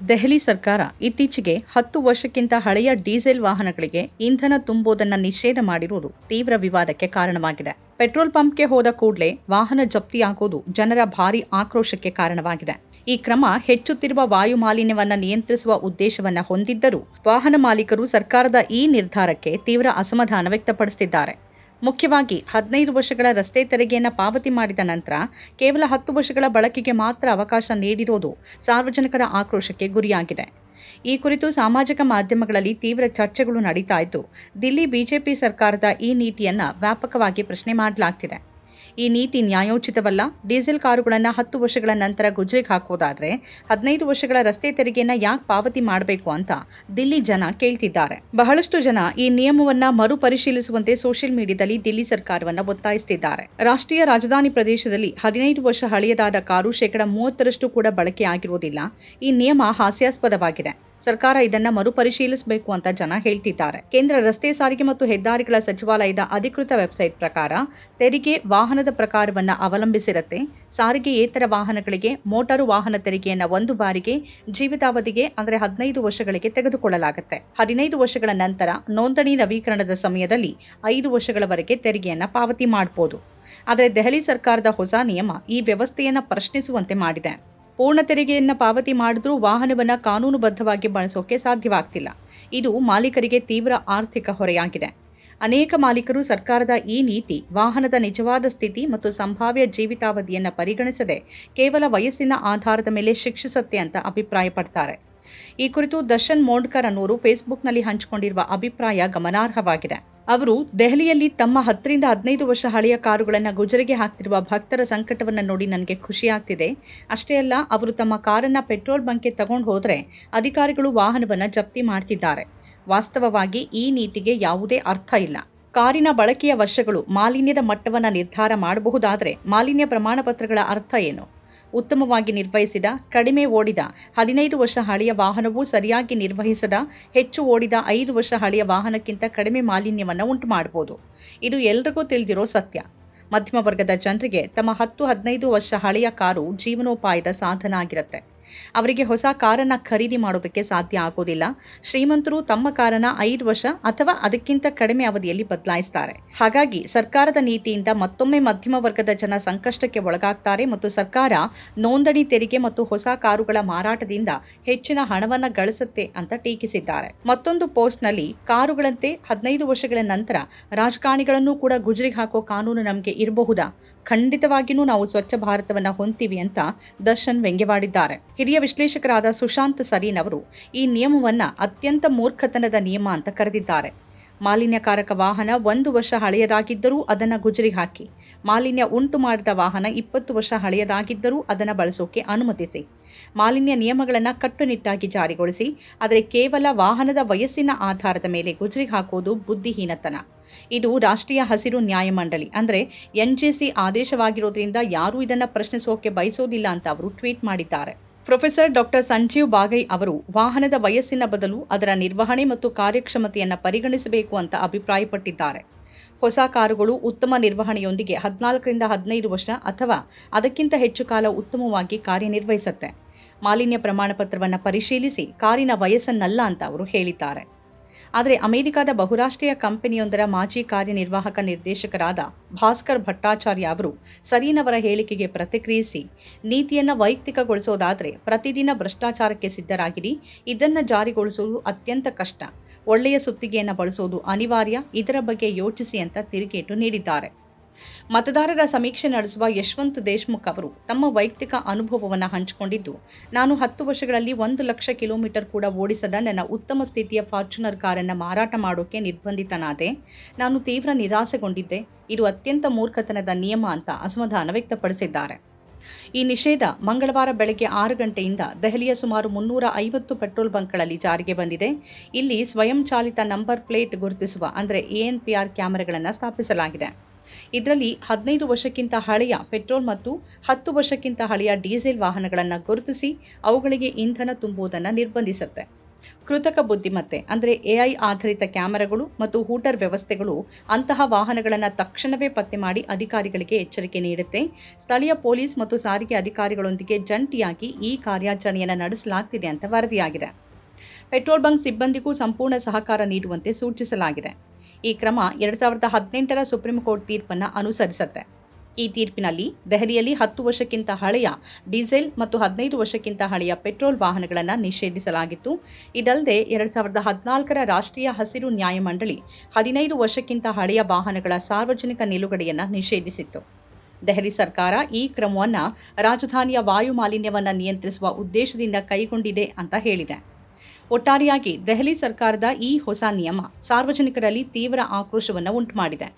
ದೆಹಲಿ ಸರ್ಕಾರ ಇತ್ತೀಚೆಗೆ ಹತ್ತು ವರ್ಷಕ್ಕಿಂತ ಹಳೆಯ ಡೀಸೆಲ್ ವಾಹನಗಳಿಗೆ ಇಂಧನ ತುಂಬುವುದನ್ನು ನಿಷೇಧ ಮಾಡಿರುವುದು ತೀವ್ರ ವಿವಾದಕ್ಕೆ ಕಾರಣವಾಗಿದೆ. ಪೆಟ್ರೋಲ್ ಪಂಪ್ಗೆ ಹೋದ ಕೂಡಲೇ ವಾಹನ ಜಪ್ತಿಯಾಗುವುದು ಜನರ ಭಾರಿ ಆಕ್ರೋಶಕ್ಕೆ ಕಾರಣವಾಗಿದೆ. ಈ ಕ್ರಮ ಹೆಚ್ಚುತ್ತಿರುವ ವಾಯು ಮಾಲಿನ್ಯವನ್ನು ನಿಯಂತ್ರಿಸುವ ಉದ್ದೇಶವನ್ನು ಹೊಂದಿದ್ದರೂ ವಾಹನ ಮಾಲೀಕರು ಸರ್ಕಾರದ ಈ ನಿರ್ಧಾರಕ್ಕೆ ತೀವ್ರ ಅಸಮಾಧಾನ ವ್ಯಕ್ತಪಡಿಸುತ್ತಿದ್ದಾರೆ ಮುಖ್ಯವಾಗಿ ಹದಿನೈದು ವರ್ಷಗಳ ರಸ್ತೆ ತೆರಿಗೆಯನ್ನು ಪಾವತಿ ಮಾಡಿದ ನಂತರ ಕೇವಲ ಹತ್ತು ವರ್ಷಗಳ ಬಳಕೆಗೆ ಮಾತ್ರ ಅವಕಾಶ ನೀಡಿರೋದು ಸಾರ್ವಜನಿಕರ ಆಕ್ರೋಶಕ್ಕೆ ಗುರಿಯಾಗಿದೆ. ಈ ಕುರಿತು ಸಾಮಾಜಿಕ ಮಾಧ್ಯಮಗಳಲ್ಲಿ ತೀವ್ರ ಚರ್ಚೆಗಳು ನಡೀತಾ ಇದ್ದು, ದಿಲ್ಲಿ ಬಿಜೆಪಿ ಸರ್ಕಾರದ ಈ ನೀತಿಯನ್ನ ವ್ಯಾಪಕವಾಗಿ ಪ್ರಶ್ನೆ ಮಾಡಲಾಗ್ತಿದೆ. ಈ ನೀತಿ ನ್ಯಾಯೋಚಿತವಲ್ಲ. ಡೀಸೆಲ್ ಕಾರುಗಳನ್ನು ಹತ್ತು ವರ್ಷಗಳ ನಂತರ ಗುಜರಿಗೆ ಹಾಕುವುದಾದರೆ ಹದಿನೈದು ವರ್ಷಗಳ ರಸ್ತೆ ತೆರಿಗೆಯನ್ನು ಯಾಕೆ ಪಾವತಿ ಮಾಡಬೇಕು ಅಂತ ದಿಲ್ಲಿ ಜನ ಕೇಳ್ತಿದ್ದಾರೆ. ಬಹಳಷ್ಟು ಜನ ಈ ನಿಯಮವನ್ನ ಮರುಪರಿಶೀಲಿಸುವಂತೆ ಸೋಷಿಯಲ್ ಮೀಡಿಯಾದಲ್ಲಿ ದಿಲ್ಲಿ ಸರ್ಕಾರವನ್ನು ಒತ್ತಾಯಿಸುತ್ತಿದ್ದಾರೆ ರಾಷ್ಟ್ರೀಯ ರಾಜಧಾನಿ ಪ್ರದೇಶದಲ್ಲಿ ಹದಿನೈದು ವರ್ಷ ಹಳೆಯದಾದ ಕಾರು ಶೇಕಡ ಮೂವತ್ತರಷ್ಟು ಕೂಡ ಬಳಕೆ ಆಗಿರುವುದಿಲ್ಲ. ಈ ನಿಯಮ ಹಾಸ್ಯಾಸ್ಪದವಾಗಿದೆ. ಸರ್ಕಾರ ಇದನ್ನ ಮರುಪರಿಶೀಲಿಸಬೇಕು ಅಂತ ಜನ ಹೇಳ್ತಿದ್ದಾರೆ. ಕೇಂದ್ರ ರಸ್ತೆ ಸಾರಿಗೆ ಮತ್ತು ಹೆದ್ದಾರಿಗಳ ಸಚಿವಾಲಯದ ಅಧಿಕೃತ ವೆಬ್ಸೈಟ್ ಪ್ರಕಾರ ತೆರಿಗೆ ವಾಹನದ ಪ್ರಕಾರವನ್ನು ಅವಲಂಬಿಸಿರುತ್ತೆ. ಸಾರಿಗೆಯೇತರ ವಾಹನಗಳಿಗೆ, ಮೋಟಾರು ವಾಹನ ತೆರಿಗೆಯನ್ನ ಒಂದು ಬಾರಿಗೆ ಜೀವಿತಾವಧಿಗೆ ಅಂದರೆ ಹದಿನೈದು ವರ್ಷಗಳಿಗೆ ತೆಗೆದುಕೊಳ್ಳಲಾಗುತ್ತೆ. ಹದಿನೈದು ವರ್ಷಗಳ ನಂತರ ನೋಂದಣಿ ನವೀಕರಣದ ಸಮಯದಲ್ಲಿ ಐದು ವರ್ಷಗಳವರೆಗೆ ತೆರಿಗೆಯನ್ನ ಪಾವತಿ ಮಾಡಬಹುದು ಆದರೆ ದೆಹಲಿ ಸರ್ಕಾರದ ಹೊಸ ನಿಯಮ ಈ ವ್ಯವಸ್ಥೆಯನ್ನು ಪ್ರಶ್ನಿಸುವಂತೆ ಮಾಡಿದೆ. ಪೂರ್ಣ ತೆರಿಗೆಯನ್ನು ಪಾವತಿ ಮಾಡಿದ್ರೂ ವಾಹನವನ್ನ ಕಾನೂನುಬದ್ಧವಾಗಿ ಬಳಸೋಕೆ ಸಾಧ್ಯವಾಗ್ತಿಲ್ಲ. ಇದು ಮಾಲೀಕರಿಗೆ ತೀವ್ರ ಆರ್ಥಿಕ ಹೊರೆಯಾಗಿದೆ. ಅನೇಕ ಮಾಲೀಕರು ಸರ್ಕಾರದ ಈ ನೀತಿ ವಾಹನದ ನಿಜವಾದ ಸ್ಥಿತಿ ಮತ್ತು ಸಂಭಾವ್ಯ ಜೀವಿತಾವಧಿಯನ್ನು ಪರಿಗಣಿಸದೆ ಕೇವಲ ವಯಸ್ಸಿನ ಆಧಾರದ ಮೇಲೆ ಶಿಕ್ಷಿಸತ್ತೆ ಅಂತ ಅಭಿಪ್ರಾಯಪಡ್ತಾರೆ. ಈ ಕುರಿತು ದರ್ಶನ್ ಮೋಂಡ್ಕರ್ ಅನ್ನೋರು ಫೇಸ್ಬುಕ್ನಲ್ಲಿ ಹಂಚಿಕೊಂಡಿರುವ ಅಭಿಪ್ರಾಯ ಗಮನಾರ್ಹವಾಗಿದೆ. ಅವರು ದೆಹಲಿಯಲ್ಲಿ ತಮ್ಮ ಹತ್ತರಿಂದ ಹದಿನೈದು ವರ್ಷ ಹಳೆಯ ಕಾರುಗಳನ್ನು ಗುಜರಿಗೆ ಹಾಕ್ತಿರುವ ಭಕ್ತರ ಸಂಕಟವನ್ನು ನೋಡಿ ನನಗೆ ಖುಷಿಯಾಗ್ತಿದೆ ಅಷ್ಟೇ ಅಲ್ಲ, ಅವರು ತಮ್ಮ ಕಾರನ್ನು ಪೆಟ್ರೋಲ್ ಬಂಕ್ಗೆ ತಗೊಂಡು ಹೋದರೆ ಅಧಿಕಾರಿಗಳು ವಾಹನವನ್ನು ಜಪ್ತಿ ಮಾಡ್ತಿದ್ದಾರೆ. ವಾಸ್ತವವಾಗಿ ಈ ನೀತಿಗೆ ಯಾವುದೇ ಅರ್ಥ ಇಲ್ಲ. ಕಾರಿನ ಬಳಕೆಯ ವರ್ಷಗಳು ಮಾಲಿನ್ಯದ ಮಟ್ಟವನ್ನು ನಿರ್ಧಾರ ಮಾಡಬಹುದಾದರೆ ಮಾಲಿನ್ಯ ಪ್ರಮಾಣ ಪತ್ರಗಳ ಅರ್ಥ ಏನು? ಉತ್ತಮವಾಗಿ ನಿರ್ವಹಿಸಿದ, ಕಡಿಮೆ ಓಡಿದ, ಹದಿನೈದು ವರ್ಷ ಹಳೆಯ ವಾಹನವೂ ಸರಿಯಾಗಿ ನಿರ್ವಹಿಸದ, ಹೆಚ್ಚು ಓಡಿದ ಐದು ವರ್ಷ ಹಳೆಯ ವಾಹನಕ್ಕಿಂತ ಕಡಿಮೆ ಮಾಲಿನ್ಯವನ್ನು ಉಂಟು ಮಾಡಬಹುದು ಇದು ಎಲ್ರಿಗೂ ತಿಳಿದಿರೋ ಸತ್ಯ. ಮಧ್ಯಮ ವರ್ಗದ ಜನರಿಗೆ ತಮ್ಮ ಹತ್ತು ಹದಿನೈದು ವರ್ಷ ಹಳೆಯ ಕಾರು ಜೀವನೋಪಾಯದ ಸಾಧನ ಆಗಿರುತ್ತೆ. ಅವರಿಗೆ ಹೊಸ ಕಾರನ್ನ ಖರೀದಿ ಮಾಡೋದಕ್ಕೆ ಸಾಧ್ಯ ಆಗೋದಿಲ್ಲ. ಶ್ರೀಮಂತರು ತಮ್ಮ ಕಾರನ್ನ ಐದು ವರ್ಷ ಅಥವಾ ಅದಕ್ಕಿಂತ ಕಡಿಮೆ ಅವಧಿಯಲ್ಲಿ ಬದಲಾಯಿಸ್ತಾರೆ. ಹಾಗಾಗಿ ಸರ್ಕಾರದ ನೀತಿಯಿಂದ ಮತ್ತೊಮ್ಮೆ ಮಧ್ಯಮ ವರ್ಗದ ಜನ ಸಂಕಷ್ಟಕ್ಕೆ ಒಳಗಾಗ್ತಾರೆ ಮತ್ತು ಸರ್ಕಾರ ನೋಂದಣಿ ತೆರಿಗೆ ಮತ್ತು ಹೊಸ ಕಾರುಗಳ ಮಾರಾಟದಿಂದ ಹೆಚ್ಚಿನ ಹಣವನ್ನ ಗಳಿಸುತ್ತೆ ಅಂತ ಟೀಕಿಸಿದ್ದಾರೆ. ಮತ್ತೊಂದು ಪೋಸ್ಟ್ನಲ್ಲಿ, ಕಾರುಗಳಂತೆ ಹದಿನೈದು ವರ್ಷಗಳ ನಂತರ ರಾಜಕಾರಣಿಗಳನ್ನು ಕೂಡ ಗುಜರಿಗೆ ಹಾಕೋ ಕಾನೂನು ನಮಗೆ ಇರಬಹುದಾ? ಖಂಡಿತವಾಗಿಯೂ ನಾವು ಸ್ವಚ್ಛ ಭಾರತವನ್ನ ಹೊಂತೀವಿ ಅಂತ ದರ್ಶನ್ ವ್ಯಂಗ್ಯವಾಡಿದ್ದಾರೆ. ಹಿರಿಯ ವಿಶ್ಲೇಷಕರಾದ ಸುಶಾಂತ್ ಸರೀನ್ ಅವರು ಈ ನಿಯಮವನ್ನ ಅತ್ಯಂತ ಮೂರ್ಖತನದ ನಿಯಮ ಅಂತ ಕರೆದಿದ್ದಾರೆ. ಮಾಲಿನ್ಯಕಾರಕ ವಾಹನ ಒಂದು ವರ್ಷ ಹಳೆಯದಾಗಿದ್ದರೂ ಅದನ್ನ ಗುಜರಿ ಹಾಕಿ, ಮಾಲಿನ್ಯ ಉಂಟು ಮಾಡಿದ ವಾಹನ ಇಪ್ಪತ್ತು ವರ್ಷ ಹಳೆಯದಾಗಿದ್ದರೂ ಅದನ್ನು ಬಳಸೋಕೆ ಅನುಮತಿಸಿ, ಮಾಲಿನ್ಯ ನಿಯಮಗಳನ್ನು ಕಟ್ಟುನಿಟ್ಟಾಗಿ ಜಾರಿಗೊಳಿಸಿ, ಆದರೆ ಕೇವಲ ವಾಹನದ ವಯಸ್ಸಿನ ಆಧಾರದ ಮೇಲೆ ಗುಜರಿ ಹಾಕುವುದು ಬುದ್ಧಿಹೀನತನ. ಇದು ರಾಷ್ಟ್ರೀಯ ಹಸಿರು ನ್ಯಾಯಮಂಡಳಿ. ಅಂದರೆ ಎನ್ ಜೆ ಸಿ ಆದೇಶವಾಗಿರೋದ್ರಿಂದ ಯಾರೂ ಇದನ್ನು ಪ್ರಶ್ನಿಸೋಕೆ ಬಯಸೋದಿಲ್ಲ ಅಂತ ಅವರು ಟ್ವೀಟ್ ಮಾಡಿದ್ದಾರೆ. ಪ್ರೊಫೆಸರ್ ಡಾಕ್ಟರ್ ಸಂಜೀವ್ ಬಾಗೈ ಅವರು ವಾಹನದ ವಯಸ್ಸಿನ ಬದಲು ಅದರ ನಿರ್ವಹಣೆ ಮತ್ತು ಕಾರ್ಯಕ್ಷಮತೆಯನ್ನು ಪರಿಗಣಿಸಬೇಕು ಅಂತ ಅಭಿಪ್ರಾಯಪಟ್ಟಿದ್ದಾರೆ. ಹೊಸ ಕಾರುಗಳು ಉತ್ತಮ ನಿರ್ವಹಣೆಯೊಂದಿಗೆ ಹದಿನಾಲ್ಕರಿಂದ ಹದಿನೈದು ವರ್ಷ ಅಥವಾ ಅದಕ್ಕಿಂತ ಹೆಚ್ಚು ಕಾಲ ಉತ್ತಮವಾಗಿ ಕಾರ್ಯನಿರ್ವಹಿಸುತ್ತೆ. ಮಾಲಿನ್ಯ ಪ್ರಮಾಣ ಪತ್ರವನ್ನು ಪರಿಶೀಲಿಸಿ ಕಾರಿನ ವಯಸ್ಸನ್ನಲ್ಲ ಅಂತ ಅವರು ಹೇಳಿದ್ದಾರೆ. ಆದರೆ ಅಮೆರಿಕದ ಬಹುರಾಷ್ಟ್ರೀಯ ಕಂಪನಿಯೊಂದರ ಮಾಜಿ ಕಾರ್ಯನಿರ್ವಾಹಕ ನಿರ್ದೇಶಕರಾದ ಭಾಸ್ಕರ್ ಭಟ್ಟಾಚಾರ್ಯ ಅವರು ಸರೀನವರ ಹೇಳಿಕೆಗೆ ಪ್ರತಿಕ್ರಿಯಿಸಿ, ನೀತಿಯನ್ನು ವೈಯಕ್ತಿಕಗೊಳಿಸೋದಾದರೆ ಪ್ರತಿದಿನ ಭ್ರಷ್ಟಾಚಾರಕ್ಕೆ ಸಿದ್ಧರಾಗಿರಿ, ಇದನ್ನು ಜಾರಿಗೊಳಿಸುವುದು ಅತ್ಯಂತ ಕಷ್ಟ. ಒಳ್ಳೆಯ ಸುತ್ತಿಗೆಯನ್ನು ಬಳಸುವುದು ಅನಿವಾರ್ಯ, ಇದರ ಬಗ್ಗೆ ಯೋಚಿಸಿ ಅಂತ ತಿರುಗೇಟು ನೀಡಿದ್ದಾರೆ. ಮತದಾರರ ಸಮೀಕ್ಷೆ ನಡೆಸುವ ಯಶವಂತ್ ದೇಶ್ಮುಖ್ ಅವರು ತಮ್ಮ ವೈಯಕ್ತಿಕ ಅನುಭವವನ್ನು ಹಂಚಿಕೊಂಡಿದ್ದು, ನಾನು ಹತ್ತು ವರ್ಷಗಳಲ್ಲಿ ಒಂದು ಲಕ್ಷ ಕಿಲೋಮೀಟರ್ ಕೂಡ ಓಡಿಸದ ನನ್ನ ಉತ್ತಮ ಸ್ಥಿತಿಯ ಫಾರ್ಚುನರ್ ಕಾರನ್ನು ಮಾರಾಟ ಮಾಡೋಕೆ ನಿರ್ಬಂಧಿತನಾದೆ, ನಾನು ತೀವ್ರ ನಿರಾಸೆಗೊಂಡಿದ್ದೆ, ಇದು ಅತ್ಯಂತ ಮೂರ್ಖತನದ ನಿಯಮ ಅಂತ ಅಸಮಾಧಾನ ವ್ಯಕ್ತಪಡಿಸಿದ್ದಾರೆ. ಈ ನಿಷೇಧ ಮಂಗಳವಾರ ಬೆಳಗ್ಗೆ ಆರು ಗಂಟೆಯಿಂದ ದೆಹಲಿಯ ಸುಮಾರು ಮುನ್ನೂರ ಐವತ್ತು ಪೆಟ್ರೋಲ್ ಬಂಕ್ಗಳಲ್ಲಿ ಜಾರಿಗೆ ಬಂದಿದೆ. ಇಲ್ಲಿ ಸ್ವಯಂಚಾಲಿತ ನಂಬರ್ ಪ್ಲೇಟ್ ಗುರುತಿಸುವ, ಅಂದರೆ ಎಎನ್ಪಿಆರ್ ಕ್ಯಾಮೆರಾಗಳನ್ನು ಸ್ಥಾಪಿಸಲಾಗಿದೆ. ಇದರಲ್ಲಿ ಹದಿನೈದು ವರ್ಷಕ್ಕಿಂತ ಹಳೆಯ ಪೆಟ್ರೋಲ್ ಮತ್ತು ಹತ್ತು ವರ್ಷಕ್ಕಿಂತ ಹಳೆಯ ಡೀಸೆಲ್ ವಾಹನಗಳನ್ನು ಗುರುತಿಸಿ ಅವುಗಳಿಗೆ ಇಂಧನ ತುಂಬುವುದನ್ನು ನಿರ್ಬಂಧಿಸುತ್ತೆ. ಕೃತಕ ಬುದ್ಧಿಮತ್ತೆ, ಅಂದರೆ ಎಐ ಆಧಾರಿತ ಕ್ಯಾಮೆರಾಗಳು ಮತ್ತು ಹೂಟರ್ ವ್ಯವಸ್ಥೆಗಳು ಅಂತಹ ವಾಹನಗಳನ್ನು ತಕ್ಷಣವೇ ಪತ್ತೆ ಮಾಡಿ ಅಧಿಕಾರಿಗಳಿಗೆ ಎಚ್ಚರಿಕೆ ನೀಡುತ್ತೆ. ಸ್ಥಳೀಯ ಪೊಲೀಸ್ ಮತ್ತು ಸಾರಿಗೆ ಅಧಿಕಾರಿಗಳೊಂದಿಗೆ ಜಂಟಿಯಾಗಿ ಈ ಕಾರ್ಯಾಚರಣೆಯನ್ನು ನಡೆಸಲಾಗ್ತಿದೆ ಅಂತ ವರದಿಯಾಗಿದೆ. ಪೆಟ್ರೋಲ್ ಬಂಕ್ ಸಿಬ್ಬಂದಿಗೂ ಸಂಪೂರ್ಣ ಸಹಕಾರ ನೀಡುವಂತೆ ಸೂಚಿಸಲಾಗಿದೆ. ಈ ಕ್ರಮ ಎರಡ್ ಸಾವಿರದ ಹದಿನೆಂಟರ ಸುಪ್ರೀಂ ಕೋರ್ಟ್ ತೀರ್ಪನ್ನು ಅನುಸರಿಸುತ್ತೆ. ಈ ತೀರ್ಪಿನಲ್ಲಿ ದೆಹಲಿಯಲ್ಲಿ ಹತ್ತು ವರ್ಷಕ್ಕಿಂತ ಹಳೆಯ ಡೀಸೆಲ್ ಮತ್ತು ಹದಿನೈದು ವರ್ಷಕ್ಕಿಂತ ಹಳೆಯ ಪೆಟ್ರೋಲ್ ವಾಹನಗಳನ್ನು ನಿಷೇಧಿಸಲಾಗಿತ್ತು. ಇದಲ್ಲದೆ ಎರಡು ಸಾವಿರದ ಹದಿನಾಲ್ಕರ ರಾಷ್ಟ್ರೀಯ ಹಸಿರು ನ್ಯಾಯಮಂಡಳಿ ಹದಿನೈದು ವರ್ಷಕ್ಕಿಂತ ಹಳೆಯ ವಾಹನಗಳ ಸಾರ್ವಜನಿಕ ನಿಲುಗಡೆಯನ್ನು ನಿಷೇಧಿಸಿತ್ತು. ದೆಹಲಿ ಸರ್ಕಾರ ಈ ಕ್ರಮವನ್ನು ರಾಜಧಾನಿಯ ವಾಯು ಮಾಲಿನ್ಯವನ್ನು ನಿಯಂತ್ರಿಸುವ ಉದ್ದೇಶದಿಂದ ಕೈಗೊಂಡಿದೆ ಅಂತ ಹೇಳಿದೆ. ಒಟ್ಟಾರೆಯಾಗಿ ದೆಹಲಿ ಸರ್ಕಾರದ ಈ ಹೊಸ ನಿಯಮ ಸಾರ್ವಜನಿಕರಲ್ಲಿ ತೀವ್ರ ಆಕ್ರೋಶವನ್ನು ಉಂಟುಮಾಡಿದೆ.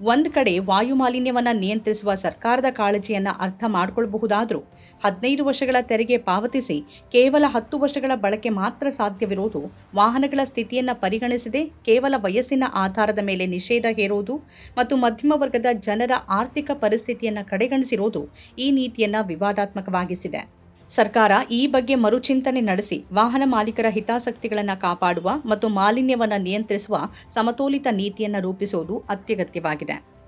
ಒಂದು ಕಡೆ ವಾಯು ಮಾಲಿನ್ಯವನ್ನು ನಿಯಂತ್ರಿಸುವ ಸರ್ಕಾರದ ಕಾಳಜಿಯನ್ನು ಅರ್ಥ ಮಾಡಿಕೊಳ್ಳಬಹುದಾದರೂ ಹದಿನೈದು ವರ್ಷಗಳ ತೆರಿಗೆ ಪಾವತಿಸಿ ಕೇವಲ ಹತ್ತು ವರ್ಷಗಳ ಬಳಕೆ ಮಾತ್ರ ಸಾಧ್ಯವಿರುವುದು ವಾಹನಗಳ ಸ್ಥಿತಿಯನ್ನು ಪರಿಗಣಿಸದೆ ಕೇವಲ ವಯಸ್ಸಿನ ಆಧಾರದ ಮೇಲೆ ನಿಷೇಧ ಹೇರುವುದು ಮತ್ತು ಮಧ್ಯಮ ವರ್ಗದ ಜನರ ಆರ್ಥಿಕ ಪರಿಸ್ಥಿತಿಯನ್ನು ಕಡೆಗಣಿಸಿರುವುದು ಈ ನೀತಿಯನ್ನು ವಿವಾದಾತ್ಮಕವಾಗಿಸಿದೆ. ಸರ್ಕಾರ ಈ ಬಗ್ಗೆ ಮರುಚಿಂತನೆ ನಡೆಸಿ ವಾಹನ ಮಾಲೀಕರ ಹಿತಾಸಕ್ತಿಗಳನ್ನು ಕಾಪಾಡುವ ಮತ್ತು ಮಾಲಿನ್ಯವನ್ನು ನಿಯಂತ್ರಿಸುವ ಸಮತೋಲಿತ ನೀತಿಯನ್ನು ರೂಪಿಸುವುದು ಅತ್ಯಗತ್ಯವಾಗಿದೆ.